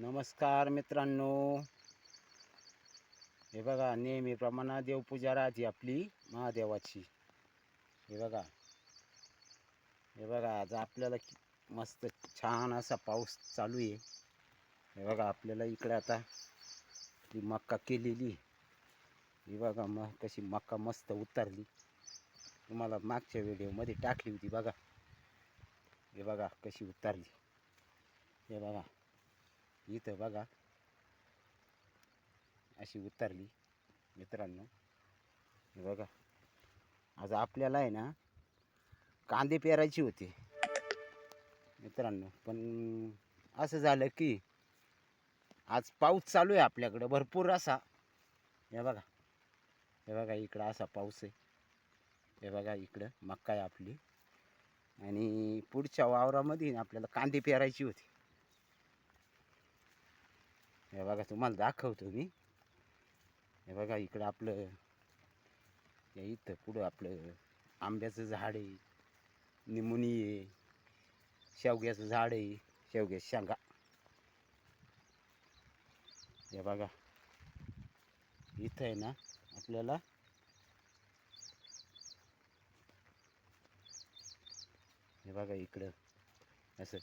नमस्कार मित्रांनो. हे बघा नेहमीप्रमाणे देवपूजा राहते आपली महादेवाची. हे बघा. हे बघा आज आपल्याला मस्त छान असा पाऊस चालू आहे. हे बघा आपल्याला इकडे आता ती मक्का केलेली. हे बघा मग कशी मक्का मस्त उतरली. तुम्हाला मागच्या व्हिडिओमध्ये टाकली होती बघा. हे बघा कशी उतरली. हे बघा. इथं बघा. अशी उतरली मित्रांनो. हे बघा. आज आपल्याला आहे ना कांदे पेरायचे होते. मित्रांनो पण असं झालं की आज पाऊस चालू आहे आपल्याकडं भरपूर असा. हे बघा. हे बघा इकडं असा पाऊस आहे. हे बघा इकडं मक्का आहे आपली. आणि पुढच्या वावरामध्ये आपल्याला कांदे पेरायची होती. हे बघा तुम्हाला दाखवतो मी. हे बघा इकडं आपलं या इथं पुढं आपलं आंब्याचं झाड आहे निमुनी आहे शेवग्याचं झाड आहे शेवग्या शेंगा. हे बघा इथं आहे ना आपल्याला हे बघा इकडं असं.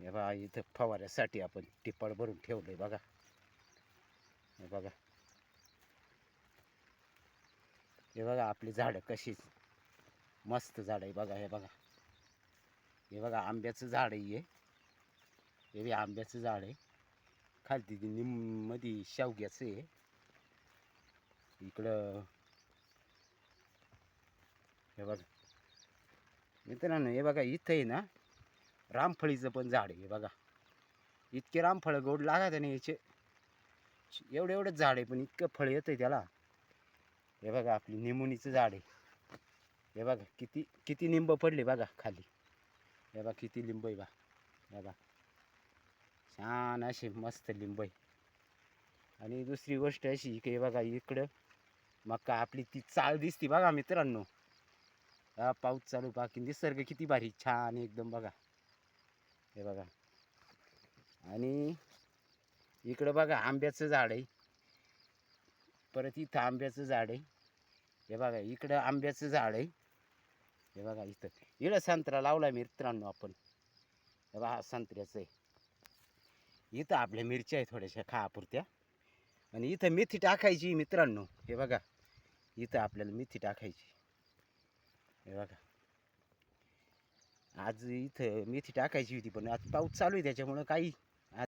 हे बघा इथं फवाऱ्यासाठी आपण टिप्पळ भरून ठेवलं आहे बघा. हे बघा. हे बघा आपली झाडं कशीच. मस्त झाड आहे बघा हे बघा. हे बघा आंब्याचं झाड आहे हे. बी आंब्याचं झाड आहे. खालती ती निम शेवग्याचं आहे. इकडं हे बघा. मित्रांनो हे बघा इथं आहे ना रामफळीचं पण झाड आहे हे बघा. इतके रामफळं गोड लागत आणि याचे एवढं एवढंच झाड आहे पण इतकं फळ येतं आहे त्याला. हे बघा आपली निमुनीचं झाड आहे. हे बघा किती किती लिंब पडले बघा खाली. हे बघा किती लिंब आहे बा. हे बघा. छान असे मस्त लिंब आहे. आणि दुसरी गोष्ट अशी की हे बघा इकडं मका आपली ती चाळ दिसती बघा मित्रांनो. हा पाऊस चालू बाकी निसर्ग किती भारी छान एकदम बघा. हे बघा. आणि इकडं बघा आंब्याचं झाड आहे. परत इथं आंब्याचं झाड आहे. हे बघा इकडं आंब्याचं झाड आहे. हे बघा इथं. इकडं संत्रा लावला मित्रांनो आपण. हे बघा संत्र्याचं आहे. इथं आपल्या मिरच्या आहे थोड्याशा खापुरत्या आणि इथं मेथी टाकायची मित्रांनो. हे बघा इथं आपल्याला मेथी टाकायची. हे बघा. आज इथं मेथी टाकायची होती पण आज पाऊस चालू आहे त्याच्यामुळं काही